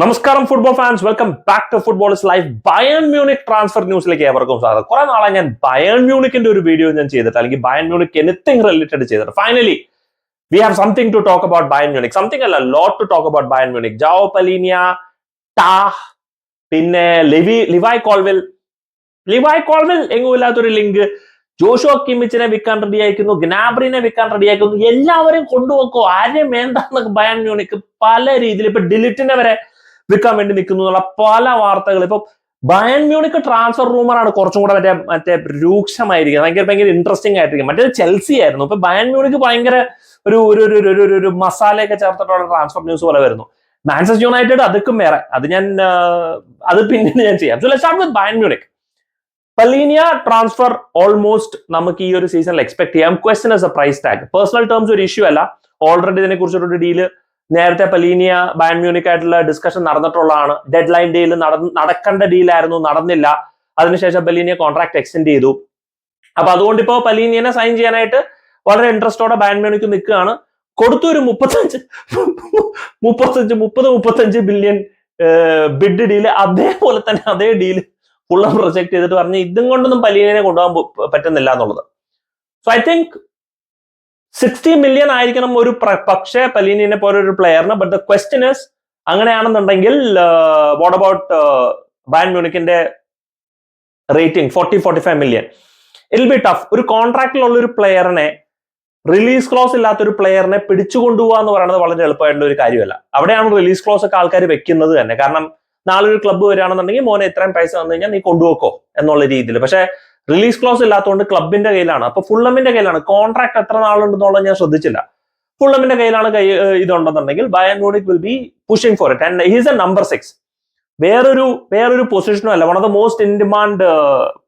നമസ്കാരം football fans welcome back to football is life Bayern Munich transfer ന്യൂസിലേക്ക് ഏവർക്കും സ്വാഗതം. കുറെ നാളെ ഞാൻ ബയൺ മ്യൂണിക്കിന്റെ ഒരു വീഡിയോ ഞാൻ ചെയ്തിട്ട് അല്ലെങ്കിൽ ബയൺ മ്യൂണിക് എനിത്തിങ് റിലേറ്റഡ് ചെയ്തിട്ട്. Finally we have something to talk about Bayern Munich something അല്ല lot to talk about Bayern Munich Joao Palhinha ടാ പിന്നെ Levi Levi Colwill Levi Colwill എങ്ങുമില്ലാത്തൊരു link Joshua കിമിച്ചിനെ വിൽക്കാൻ റെഡി ആയിരിക്കുന്നു. ഗ്നാബ്രിനെ വിൽക്കാൻ റെഡി ആയിരിക്കുന്നു. എല്ലാവരെയും കൊണ്ടുപോക്കോ ആരെയും വേണ്ടെന്നൊക്കെ ബയൺ മ്യൂണിക് പല രീതിയിൽ ഇപ്പൊ ഡിലിറ്റിനെ വരെ വിൽക്കാൻ വേണ്ടി നിൽക്കുന്നു എന്നുള്ള പല വാർത്തകൾ ഇപ്പൊ ബയൺ മ്യൂണിക് ട്രാൻസ്ഫർ റൂമറാണ് കുറച്ചും കൂടെ മറ്റേ മറ്റേ രൂക്ഷമായിരിക്കുന്നത്. ഭയങ്കര ഭയങ്കര ഇൻട്രസ്റ്റിംഗ് ആയിട്ടിരിക്കും മറ്റേ ചെൽസി ആയിരുന്നു. ഇപ്പൊ ബയൺ മ്യൂണിക് ഭയങ്കര ഒരു ഒരു ഒരു ഒരു- ഒരു മസാലയൊക്കെ ചേർത്തിട്ടുള്ള ട്രാൻസ്ഫർ ന്യൂസ് പോലെ വരുന്നു. മാൻചസ്റ്റർ യുണൈറ്റഡ് അതൊക്കും വേറെ. അത് ഞാൻ അത് പിന്നീട് ഞാൻ ചെയ്യാം. So start with Bayern Munich Palhinha transfer almost നമുക്ക് ഈ ഒരു സീസണിൽ എക്സ്പെക്ട് ചെയ്യാം. Question is a price tag personal terms ഒരു ഇഷ്യൂ അല്ല. ഓൾറെഡി ഇതിനെ കുറിച്ചൊരു ഡീൽ നേരത്തെ പലീനിയ ബാൻ മ്യൂണിക് ആയിട്ടുള്ള ഡിസ്കഷൻ നടന്നിട്ടുള്ളതാണ്. ഡെഡ് ലൈൻ ഡീൽ നടക്കേണ്ട ഡീലായിരുന്നു നടന്നില്ല. അതിനുശേഷം പലീനിയ കോൺട്രാക്ട് എക്സ്റ്റെൻഡ് ചെയ്തു. അപ്പൊ അതുകൊണ്ട് ഇപ്പോൾ പലീനിയനെ സൈൻ ചെയ്യാനായിട്ട് വളരെ ഇൻട്രസ്റ്റോടെ ബാൻ മ്യൂണിക്ക് നിൽക്കുകയാണ്. കൊടുത്തു ഒരു മുപ്പത്തഞ്ച് മുപ്പത്തഞ്ച് മുപ്പത് മുപ്പത്തഞ്ച് ബില്യൺ ബിഡ് ഡീൽ അതേപോലെ തന്നെ അതേ ഡീൽ ഫുള്ളും പ്രൊജക്ട് ചെയ്തിട്ട് പറഞ്ഞ് ഇതും കൊണ്ടൊന്നും പലീനിയനെ കൊണ്ടുപോകാൻ പറ്റുന്നില്ല എന്നുള്ളത്. So I think sixty million ആയിരിക്കണം ഒരു പക്ഷേ പലീനിനെ പോലെ ഒരു പ്ലെയറിന് ബട്ട് ദ ക്വസ്റ്റ്യൻ ഇസ് അങ്ങനെയാണെന്നുണ്ടെങ്കിൽ what about Bayern മ്യൂണിക്കിന്റെ rating forty forty five million it'll be tough ഒരു കോൺട്രാക്റ്റിലുള്ള ഒരു പ്ലെയറിനെ റിലീസ് ക്ലോസ് ഇല്ലാത്ത ഒരു പ്ലെയറിനെ പിടിച്ചു കൊണ്ടുപോകുക എന്ന് പറയുന്നത് വളരെ എളുപ്പമായിട്ടുള്ള ഒരു കാര്യമല്ല. അവിടെയാണ് റിലീസ് ക്ലോസ് ഒക്കെ ആൾക്കാർ വെക്കുന്നത് തന്നെ. കാരണം നാളെ ഒരു ക്ലബ്ബ് വരികയാണെന്നുണ്ടെങ്കിൽ മോനെ ഇത്രയും പൈസ വന്നു കഴിഞ്ഞാൽ നീ കൊണ്ടുപോക്കോ എന്നുള്ള രീതിയിൽ. പക്ഷേ റിലീസ് ക്ലോസ് ഇല്ലാത്തതുകൊണ്ട് ക്ലബിന്റെ കയ്യിലാണ്. അപ്പൊ ഫുള്ളമിന്റെ കയ്യിലാണ്. കോൺട്രാക്ട് എത്ര നാളുണ്ടെന്നുള്ളത് ഞാൻ ശ്രദ്ധിച്ചില്ല. ഫുള്ളമിന്റെ കയ്യിലാണ് കൈ ഇതുണ്ടെന്നുണ്ടെങ്കിൽ Bayern Munich will be pushing for it and he's a number six വേറൊരു വേറൊരു പൊസിഷനും അല്ല. One of the most in demand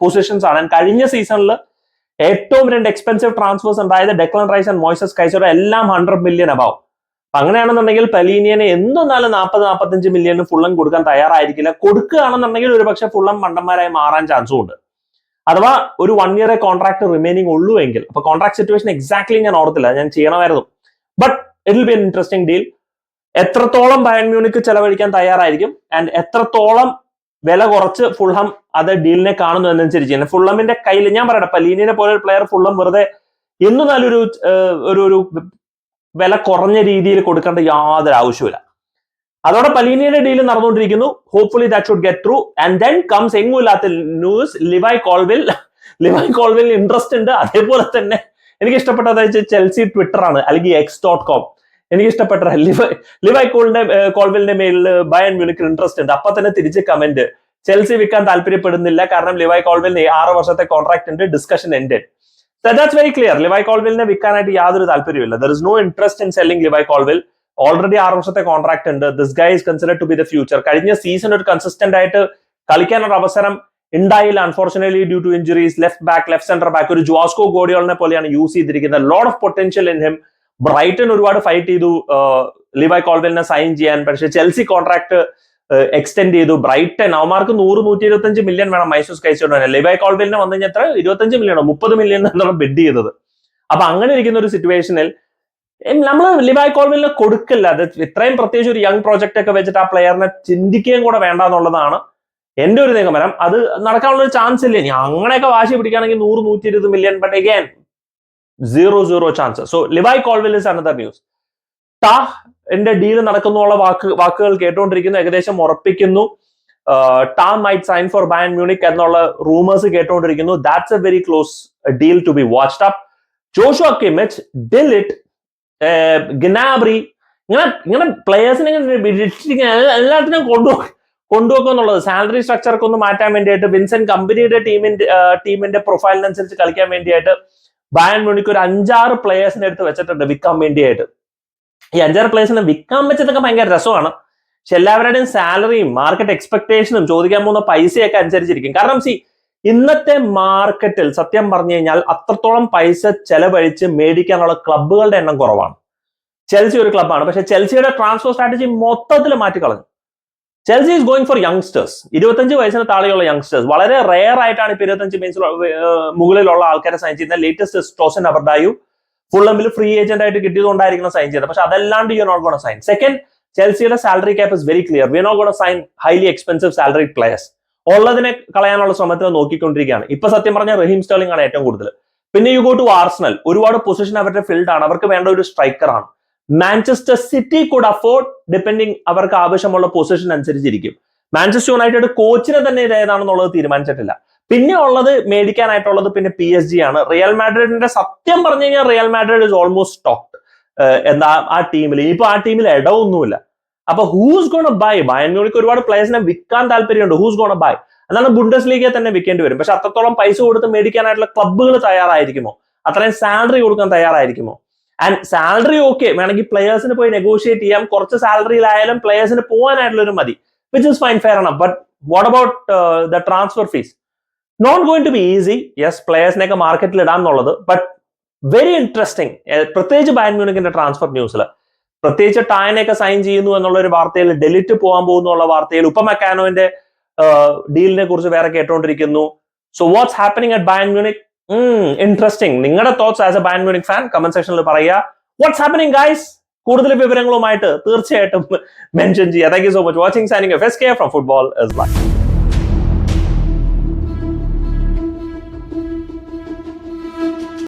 positions ആണ്. കഴിഞ്ഞ സീസണിൽ ഏറ്റവും രണ്ട് എക്സ്പെൻസീവ് ട്രാൻസ്ഫേഴ്സ് ഉണ്ടായത് Declan Rice and Moises Caicedo എല്ലാം ഹൺഡ്രഡ് മില്യൺ അബാവും അങ്ങനെയാണെന്നുണ്ടെങ്കിൽ പലീനിയനെ എന്തൊന്നാലും നാൽപ്പത് നാൽപ്പത്തഞ്ച് മില്യൺ ഫുള്ളം കൊടുക്കാൻ തയ്യാറായിരിക്കില്ല. കൊടുക്കുകയാണെന്നുണ്ടെങ്കിൽ ഒരുപക്ഷെ ഫുള്ളം മണ്ടന്മാരായി മാറാൻ ചാൻസും ഉണ്ട്. അഥവാ ഒരു വൺ ഇയർ കോൺട്രാക്ട് റിമൈനിങ് ഉള്ളൂ എങ്കിൽ അപ്പൊ കോൺട്രാക്ട് സിറ്റുവേഷൻ എക്സാക്ട്ലി ഞാൻ ഓർത്തില്ല ഞാൻ ചെയ്യണമായിരുന്നു. But it will be an interesting deal എത്രത്തോളം ബയൺ മ്യൂണിക്ക് ചെലവഴിക്കാൻ തയ്യാറായിരിക്കും ആൻഡ് എത്രത്തോളം വില കുറച്ച് ഫുൾഹം അത് ഡീലിനെ കാണുന്നു എന്നനുസരിച്ച്. ഫുള്ളമിന്റെ കയ്യിൽ ഞാൻ പറയട്ടെ പലീനിനെ പോലെ ഒരു പ്ലെയർ ഫുള്ളം വെറുതെ എന്നു നല്ലൊരു ഒരു ഒരു വില കുറഞ്ഞ രീതിയിൽ കൊടുക്കേണ്ട യാതൊരു ആവശ്യമില്ല അതോടെ പലീനിയുടെ ഡീൽ നടന്നുകൊണ്ടിരിക്കുന്നു. Hopefully that should get through and then comes എങ്ങുമില്ലാത്ത news Levi Colwill Levi Colwill interest ഉണ്ട്. അതേപോലെ തന്നെ എനിക്ക് ഇഷ്ടപ്പെട്ടത് ചെൽസി ട്വിറ്റർ ആണ്. അല്ലെങ്കിൽ എക്സ് ഡോട്ട് കോം എനിക്ക് ഇഷ്ടപ്പെട്ട ലിവായ് കോളിന്റെ കോൾവിലിന്റെ മേലിൽ ബയൻ മ്യൂണിക്കിൽ ഇൻട്രസ്റ്റ് ഉണ്ട്. അപ്പൊ തന്നെ തിരിച്ച് കമന്റ് ചെൽസി വിൽക്കാൻ താല്പര്യപ്പെടുന്നില്ല. കാരണം ലിവായ് കോൾവിലിന് ആറ് വർഷത്തെ കോൺട്രാക്ട് ഉണ്ട്. Discussion and that's very clear Levi കോൾവിലിനെ വിൽക്കാനായിട്ട് യാതൊരു താല്പര്യമില്ല there is no interest in selling Levi Colwill already ആറ് വർഷത്തെ കോൺട്രാക്ട് ഉണ്ട്. This guy is consider to be the future കഴിഞ്ഞ സീസൺ ഒരു കൺസിസ്റ്റന്റ് ആയിട്ട് കളിക്കാനൊരു അവസരം ഉണ്ടായില്ല. Unfortunately due to injuries left back left centre back ഒരു ജോസ്കോ ഗോഡിയോളിനെ പോലെയാണ് യൂസ് ചെയ്തിരിക്കുന്നത്. Load of potential in him Brighton ഒരുപാട് ഫൈറ്റ് ചെയ്തു. ലിവായ് കോൾവെലിനെ സൈൻ ചെയ്യാൻ. പക്ഷേ ചെൽസി കോൺട്രാക്ട് എക്സ്റ്റെൻഡ് ചെയ്തു. ബ്രൈറ്റൺ അവന്മാർക്ക് നൂറ് നൂറ്റി ഇരുപത്തഞ്ച് മില്യൺ വേണം മൈസൂസ് കഴിച്ചുകൊണ്ട് തന്നെ ലിവായ് കോൾവെലിനെ വന്നു കഴിഞ്ഞാൽ എത്ര? ഇരുപത്തഞ്ച് മില്യണോ മുപ്പത് മില്യൺ എന്നുള്ള ബിഡ് ചെയ്തത്. അപ്പൊ അങ്ങനെ ഇരിക്കുന്ന ഒരു സിറ്റുവേഷനിൽ നമ്മൾ ലിവായ് കോൾവിലിനെ കൊടുക്കില്ല. അത് ഇത്രയും പ്രത്യേകിച്ച് ഒരു യങ് പ്രോജക്റ്റ് ഒക്കെ വെച്ചിട്ട് ആ പ്ലെയറിനെ ചിന്തിക്കുകയും കൂടെ വേണ്ട എന്നുള്ളതാണ് എന്റെ ഒരു നിഗമനം. അത് നടക്കാനുള്ള ഒരു ചാൻസ് ഇല്ല. ഇനി അങ്ങനെയൊക്കെ വാശി പിടിക്കുകയാണെങ്കിൽ നൂറ് നൂറ്റി ഇരുപത് million but again zero zero chance so Levi Colwill is another news ടാ എന്റെ ഡീൽ നടക്കുന്നുള്ള വാക്ക് വാക്കുകൾ കേട്ടുകൊണ്ടിരിക്കുന്നു. ഏകദേശം ഉറപ്പിക്കുന്നു. ടാ might sign for Bayern Munich എന്നുള്ള റൂമേഴ്സ് കേട്ടുകൊണ്ടിരിക്കുന്നു. That's a very close deal to be watched up Joshua de de Ligt Gnabry. ഇങ്ങനെ ഇങ്ങനെ പ്ലേയേഴ്സിനെ എല്ലാത്തിനും കൊണ്ടു കൊണ്ടുപോകുക എന്നുള്ളത്. സാലറി സ്ട്രക്ചറൊക്കെ ഒന്ന് മാറ്റാൻ വേണ്ടിയിട്ട് വിൻസെന്റ് കമ്പനിയുടെ ടീമിന്റെ ടീമിന്റെ പ്രൊഫൈലിനനുസരിച്ച് കളിക്കാൻ വേണ്ടിയിട്ട് ബയൻ മുണിക്ക് ഒരു അഞ്ചാറ് പ്ലേയേഴ്സിനെ എടുത്ത് വെച്ചിട്ടുണ്ട് വിൽക്കാൻ വേണ്ടിയിട്ട് ഈ അഞ്ചാറ് പ്ലേയേഴ്സിനെ വിൽക്കാൻ വെച്ചതൊക്കെ ഭയങ്കര രസമാണ്. പക്ഷെ എല്ലാവരുടെയും സാലറിയും മാർക്കറ്റ് എക്സ്പെക്ടേഷനും ചോദിക്കാൻ പോകുന്ന പൈസയൊക്കെ അനുസരിച്ചിരിക്കും. കാരണം സി ഇന്നത്തെ മാർക്കറ്റിൽ സത്യം പറഞ്ഞു കഴിഞ്ഞാൽ അത്രത്തോളം പൈസ ചെലവഴിച്ച് മേടിക്കാനുള്ള ക്ലബ്ബുകളുടെ എണ്ണം കുറവാണ്. ചെൽസി ഒരു ക്ലബ്ബാണ് പക്ഷെ ചെൽസിയുടെ ട്രാൻസ്ഫർ സ്ട്രാറ്റജി മൊത്തത്തിൽ മാറ്റിക്കളഞ്ഞു. Chelsea is going for youngsters ഇരുപത്തഞ്ച് വയസ്സിന് താഴെയുള്ള യങ്സ്റ്റേഴ്സ് വളരെ റെയർ ആയിട്ടാണ് ഇപ്പൊ ഇരുപത്തഞ്ച് മീൻസ് മുകളിലുള്ള ആൾക്കാരെ സൈൻ ചെയ്യുന്നത്. ലേറ്റസ്റ്റ് ടോസൻ ഫുൾ എമ്പിൽ ഫ്രീ ഏജന്റ് ആയിട്ട് കിട്ടിയതുകൊണ്ടായിരിക്കണം സൈൻ ചെയ്തത്. പക്ഷെ അതല്ലാണ്ട് you not gonna sign second ചെൽസിയുടെ salary cap is very clear we no gonna sign highly expensive salary players ഉള്ളതിനെ കളയാനുള്ള ശ്രമത്തിൽ നോക്കിക്കൊണ്ടിരിക്കുകയാണ്. ഇപ്പൊ സത്യം പറഞ്ഞ റഹീം സ്റ്റേളിംഗ് ആണ് ഏറ്റവും കൂടുതൽ. പിന്നെ യു ഗോ ടു ആർസണൽ ഒരുപാട് പൊസിഷൻ അവരുടെ ഫീൽഡാണ് അവർക്ക് വേണ്ട ഒരു സ്ട്രൈക്കർ ആണ്. Manchester City could afford depending അവർക്ക് ആവശ്യമുള്ള പൊസിഷൻ അനുസരിച്ചിരിക്കും. മാഞ്ചസ്റ്റർ യുണൈറ്റഡ് കോച്ചിനെ തന്നെ ഇത് ഏതാണെന്നുള്ളത് തീരുമാനിച്ചിട്ടില്ല. പിന്നെ ഉള്ളത് മേടിക്കാനായിട്ടുള്ളത് പിന്നെ പി എസ് ജി ആണ്. റിയൽ മാഡ്രിഡിന്റെ സത്യം പറഞ്ഞു കഴിഞ്ഞാൽ Real Madrid is almost stocked എന്താ ആ ടീമിൽ ഇപ്പൊ ആ ടീമിൽ ഇടവൊന്നുമില്ല. അപ്പൊ ഹൂസ് ഗോണ ബൈ ബയൻ ഒരുപാട് പ്ലേയേഴ്സിനെ വിൽക്കാൻ താല്പര്യമുണ്ട്. ഹൂസ് ഗോണ ബൈ അതാണ് ബുണ്ടസ് ലീഗിൽ തന്നെ വിൽക്കേണ്ടി വരും. പക്ഷെ അത്രത്തോളം പൈസ കൊടുത്ത് മേടിക്കാനായിട്ടുള്ള ക്ലബ്ബുകൾ തയ്യാറായിരിക്കുമോ? അത്രയും സാലറി കൊടുക്കാൻ തയ്യാറായിരിക്കുമോ? ആൻഡ് സാലറി ഓക്കെ വേണമെങ്കിൽ പ്ലേയേഴ്സിന് പോയി നെഗോഷിയേറ്റ് ചെയ്യാം. കുറച്ച് സാലറിയിലായാലും പ്ലേയേഴ്സിന് പോകാനായിട്ടുള്ള ഒരു മതി. വിച്ച് ഇസ് ഫൈൻ ഫെയർ ആണ് but what about the transfer fees not going to be easy yes പ്ലേയേഴ്സിനെയൊക്കെ മാർക്കറ്റിൽ ഇടാം എന്നുള്ളത്. ബട്ട് വെരി ഇൻട്രസ്റ്റിംഗ് പ്രത്യേകിച്ച് ബയൻ മ്യൂണിക്കിന്റെ ട്രാൻസ്ഫർ ന്യൂസിൽ പ്രത്യേകിച്ച് ടായനെയൊക്കെ സൈൻ ചെയ്യുന്നു എന്നുള്ള ഒരു വാർത്തയിൽ ഡെലിറ്റ് പോകാൻ പോകുന്നു എന്നുള്ള വാർത്തയിൽ ഉപ്പ മെക്കാനോന്റെ ഡീലിനെ കുറിച്ച് വേറെ കേട്ടുകൊണ്ടിരിക്കുന്നു so what's happening at Bayern Munich interesting നിങ്ങളുടെ thoughts as a Bayern Munich fan comment സെക്ഷനിൽ പറയുക. വാട്ട്സ് ഹാപ്പനിങ് ഗൈസ് കൂടുതൽ വിവരങ്ങളുമായിട്ട് തീർച്ചയായിട്ടും മെൻഷൻ ചെയ്യുക thank you so much watching Sanin from football is life